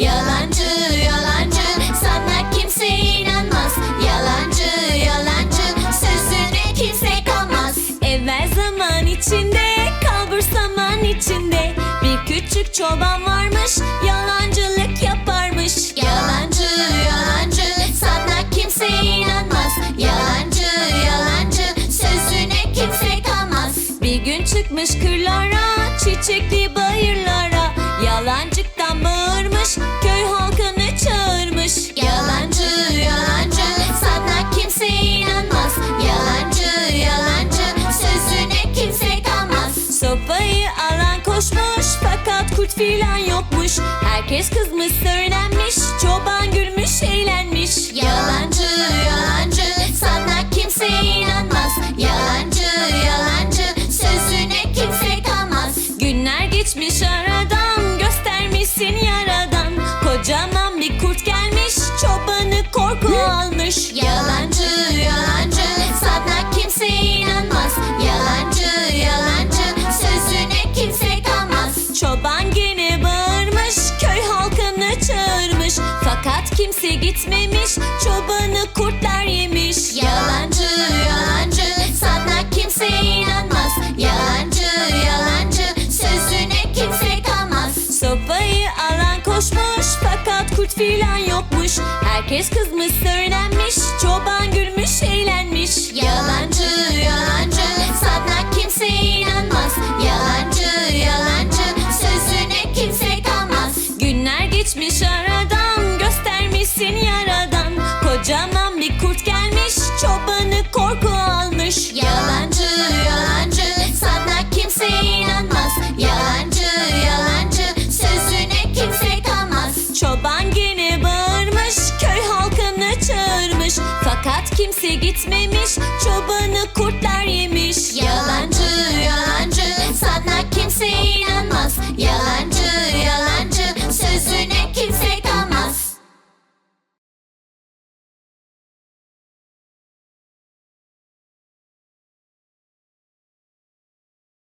Yalancı yalancı sana kimse inanmaz. Yalancı yalancı sözüne kimse kalmaz. Evvel zaman içinde, kalbur zaman içinde. Bir küçük çoban varmış, yalancılık yaparmış. Yalancı yalancı sana kimse inanmaz. Yalancı yalancı sözüne kimse kalmaz. Bir gün çıkmış kırlara, çiçekli bayırlara. Yalancıktan bağırmış, filan yokmuş. Herkes filan yokmuş. Herkes kızmış söylenmiş. Çoban gülmüş eğlenmiş. Yalancı yalancı. Sana kimse inanmaz. Yalancı yalancı. Sözüne kimse kalmaz. Günler geçmiş kimse gitmemiş. Çobanı kurtlar